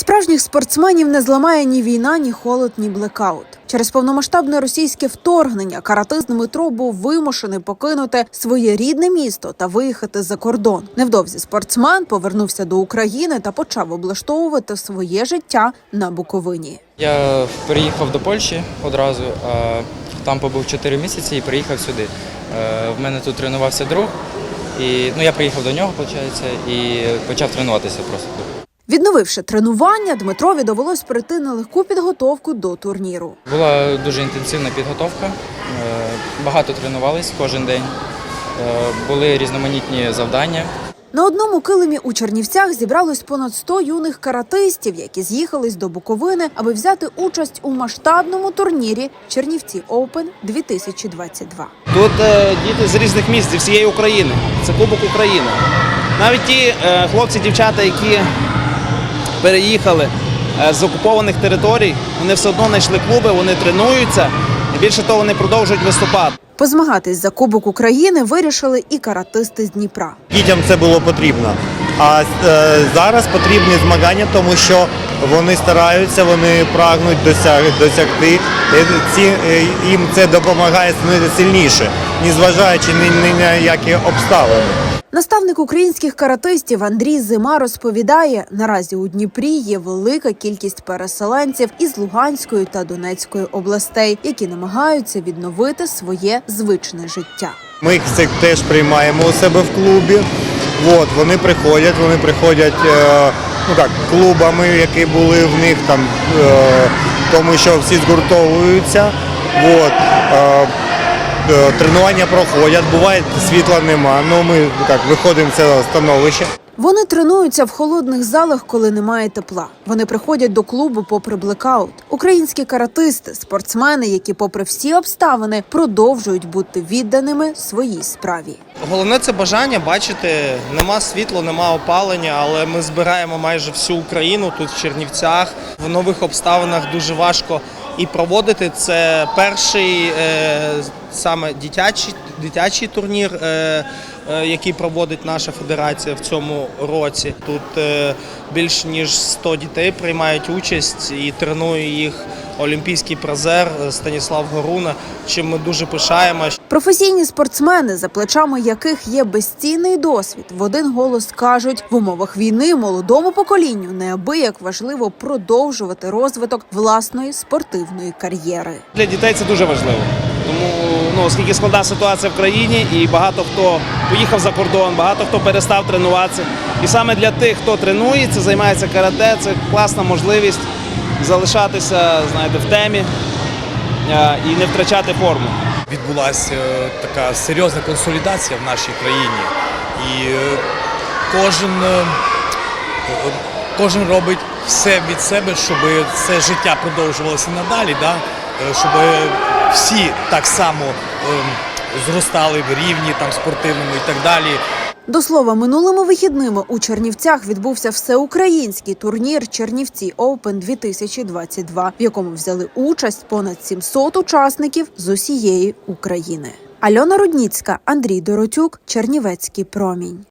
Справжніх спортсменів не зламає ні війна, ні холод, ні блекаут. Через повномасштабне російське вторгнення каратист Дмитро був вимушений покинути своє рідне місто та виїхати за кордон. Невдовзі спортсмен повернувся до України та почав облаштовувати своє життя на Буковині. Я переїхав до Польщі одразу, там побув 4 місяці і приїхав сюди. Е, В мене тут тренувався друг, і ну, я приїхав до нього, виходить, і почав тренуватися просто. Відновивши тренування, Дмитрові довелось пройти нелегку підготовку до турніру. Була дуже інтенсивна підготовка, е, багато тренувались кожен день, Е, були різноманітні завдання. На одному килимі у Чернівцях зібралось понад 100 юних каратистів, які з'їхались до Буковини, аби взяти участь у масштабному турнірі Чернівці Оупен 2022. Тут е, діти з різних міст зі всієї України. Це Кубок України. Навіть ті е, хлопці, дівчата, які переїхали е, з окупованих територій, вони все одно знайшли клуби, вони тренуються. І більше того, вони продовжують виступати. Позмагатись за Кубок України вирішили і каратисти з Дніпра. Дітям це було потрібно. А е, зараз потрібні змагання, тому що вони стараються, вони прагнуть досяг, досягти. І Ці, е, їм це допомагає становитися сильніше, незважаючи ні, ні на які обставини. Наставник українських каратистів Андрій Зима розповідає: наразі у Дніпрі є велика кількість переселенців із Луганської та Донецької областей, які намагаються відновити своє звичне життя. Ми їх всіх теж приймаємо у себе в клубі. От, вони приходять, вони приходять е, ну так, клубами, які були в них там, е, тому що всі згуртовуються. От, е, тренування проходять, буває світла нема. Ну ми так виходимо з цього становища. Вони тренуються в холодних залах, коли немає тепла. Вони приходять до клубу попри блекаут. Українські каратисти, спортсмени, які, попри всі обставини, продовжують бути відданими своїй справі. Головне це бажання бачити. Нема світла, нема опалення, але ми збираємо майже всю Україну тут в Чернівцях. В нових обставинах дуже важко і проводити. Це перший е, саме дитячий, дитячий турнір, е, е, який проводить наша федерація в цьому році. Тут більш ніж 100 дітей приймають участь і тренує їх олімпійський призер Станіслав Горуна, чим ми дуже пишаємося. Професійні спортсмени, за плечами яких є безцінний досвід, в один голос кажуть, в умовах війни молодому поколінню неабияк важливо продовжувати розвиток власної спортивної кар'єри. Для дітей це дуже важливо. Тому, ну, оскільки складна ситуація в країні, і багато хто поїхав за кордон, багато хто перестав тренуватися. І саме для тих, хто тренується, займається карате, це класна можливість залишатися, знаєте, в темі е, і не втрачати форму. відбулася е, така серйозна консолідація в нашій країні. І е, кожен, кожен робить все від себе, щоб це життя продовжувалося надалі, да? Щоб всі так само зростали в рівні там, спортивному і так далі. До слова, минулими вихідними у Чернівцях відбувся всеукраїнський турнір Чернівці Оупен 2022, в якому взяли участь понад 700 учасників з усієї України. Альона Рудніцька, Андрій Доротюк, Чернівецький промінь.